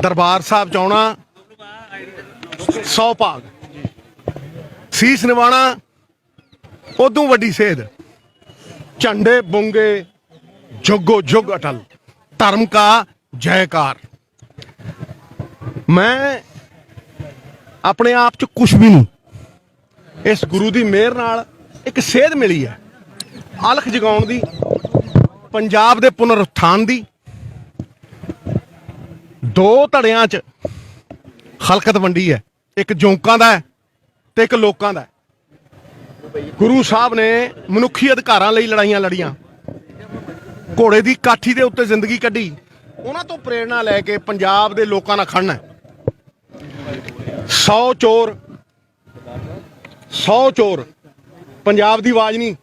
ਦਰਬਾਰ ਸਾਹਿਬ ਚ ਆਉਣਾ 100 ਭਾਗ। ਸੀਸ ਨਿਵਾਣਾ, ਉਦੋਂ ਵੱਡੀ ਸੇਧ। ਝੰਡੇ ਬੁੰਗੇ, ਜੁਗੋ ਜੁਗ ਅਟਲ। ਧਰਮ ਕਾ ਜੈਕਾਰ। ਮੈਂ ਆਪਣੇ ਆਪ ਚ ਕੁਝ ਵੀ ਨਹੀਂ। ਇਸ ਗੁਰੂ ਦੀ ਮਿਹਰ ਨਾਲ ਇੱਕ ਸੇਧ ਮਿਲੀ ਹੈ। ਅਲਖ ਜਗਾਉਣ ਦੀ, ਪੰਜਾਬ ਦੇ ਪੁਨਰ ਉਥਾਨ ਦੀ ਦੋ ਧੜਿਆਂ 'ਚ ਹਲਕਤ ਵੰਡੀ ਹੈ। ਇੱਕ ਜੌਂਕਾਂ ਦਾ ਹੈ ਤੇ ਇੱਕ ਲੋਕਾਂ ਦਾ ਗੁਰੂ ਸਾਹਿਬ ਨੇ ਮਨੁੱਖੀ ਅਧਿਕਾਰਾਂ ਲਈ ਲੜਾਈਆਂ ਲੜੀਆਂ। ਘੋੜੇ ਦੀ ਕਾਠੀ ਦੇ ਉੱਤੇ ਜ਼ਿੰਦਗੀ ਕੱਢੀ। ਉਹਨਾਂ ਤੋਂ ਪ੍ਰੇਰਣਾ ਲੈ ਕੇ ਪੰਜਾਬ ਦੇ ਲੋਕਾਂ ਨਾਲ ਖੜਨਾ ਹੈ। 100 ਚੋਰ 100 ਚੋਰ। ਪੰਜਾਬ ਦੀ ਆਵਾਜ਼ ਨਹੀਂ।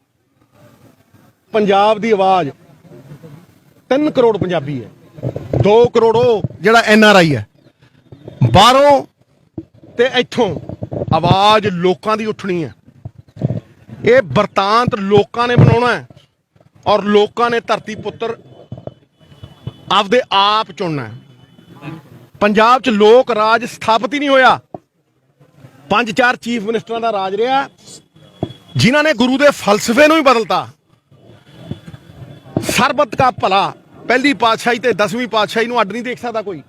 ਪੰਜਾਬ ਦੀ ਆਵਾਜ਼। 3 ਕਰੋੜ ਪੰਜਾਬੀ ਹੈ। 2 ਕਰੋੜੋ ਜਿਹੜਾ ਐਨ ਆਰ ਆਈ ਹੈ। ਬਾਹਰੋਂ ਤੇ ਇੱਥੋਂ ਆਵਾਜ਼ ਲੋਕਾਂ ਦੀ ਉੱਠਣੀ ਹੈ। ਇਹ ਵਰਤਾਂਤ ਲੋਕਾਂ ਨੇ ਬਣਾਉਣਾ ਹੈ ਔਰ ਲੋਕਾਂ ਨੇ ਧਰਤੀ ਪੁੱਤਰ ਆਪਦੇ ਆਪ ਚੁਣਨਾ ਹੈ। ਪੰਜਾਬ 'ਚ ਲੋਕ ਰਾਜ ਸਥਾਪਿਤ ਹੀ ਨਹੀਂ ਹੋਇਆ। ਪੰਜ ਚਾਰ ਚੀਫ ਮਿਨਿਸਟਰਾਂ ਦਾ ਰਾਜ ਰਿਹਾ, ਜਿਨ੍ਹਾਂ ਨੇ ਗੁਰੂ ਦੇ ਫਲਸਫੇ ਨੂੰ ਹੀ ਬਦਲਤਾ। ਸਰਬਤ ਦਾ ਭਲਾ ਪਹਿਲੀ ਪਾਤਸ਼ਾਹੀ ਤੇ 10ਵੀਂ ਪਾਤਸ਼ਾਹੀ ਨੂੰ ਅੱਡ ਨਹੀਂ ਦੇਖ ਸਕਦਾ ਕੋਈ।